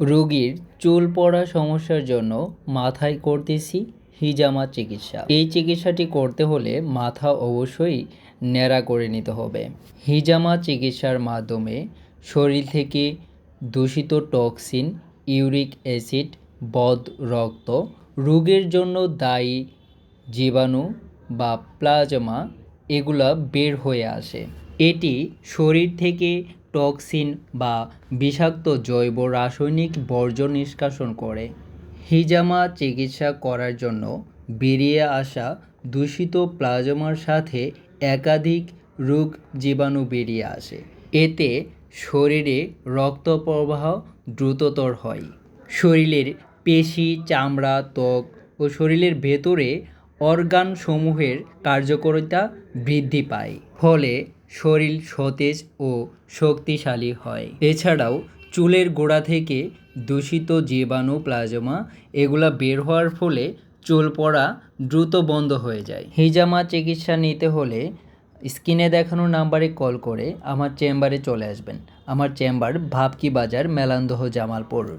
রোগীর চুল পড়া সমস্যার জন্য মাথায় করতেছি হিজামা চিকিৎসা। এই চিকিৎসাটি করতে হলে মাথা অবশ্যই ন্যাড়া করে নিতে হবে। হিজামা চিকিৎসার মাধ্যমে শরীর থেকে দূষিত টক্সিন, ইউরিক অ্যাসিড, বদ রক্ত, রোগের জন্য দায়ী জীবাণু বা প্লাজমা এগুলা বের হয়ে আসে। এটি শরীর থেকে টক্সিন বা বিষাক্ত জৈব রাসায়নিক বর্জ্য নিষ্কাশন করে। হিজামা চিকিৎসা করার জন্য বেরিয়ে আসা দূষিত প্লাজমার সাথে একাধিক রোগ জীবাণু বেরিয়ে আসে। এতে শরীরে রক্ত প্রবাহ দ্রুততর হয়। শরীরের পেশি, চামড়া, ত্বক ও শরীরের ভেতরে অর্গানসমূহের কার্যকারিতা বৃদ্ধি পায়, ফলে শরীর সতেজ ও শক্তিশালী হয়। এছাড়াও, চুলের গোড়া থেকে দূষিত জীবাণু, প্লাজমা এগুলা বের হওয়ার ফলে চুল পড়া দ্রুত বন্ধ হয়ে যায়। হিজামা চিকিৎসা নিতে হলে স্ক্রিনে দেখানো নাম্বারে কল করে আমার চেম্বারে চলে আসবেন। আমার চেম্বার ভাবকি বাজার মেলান্দহ জামালপুর।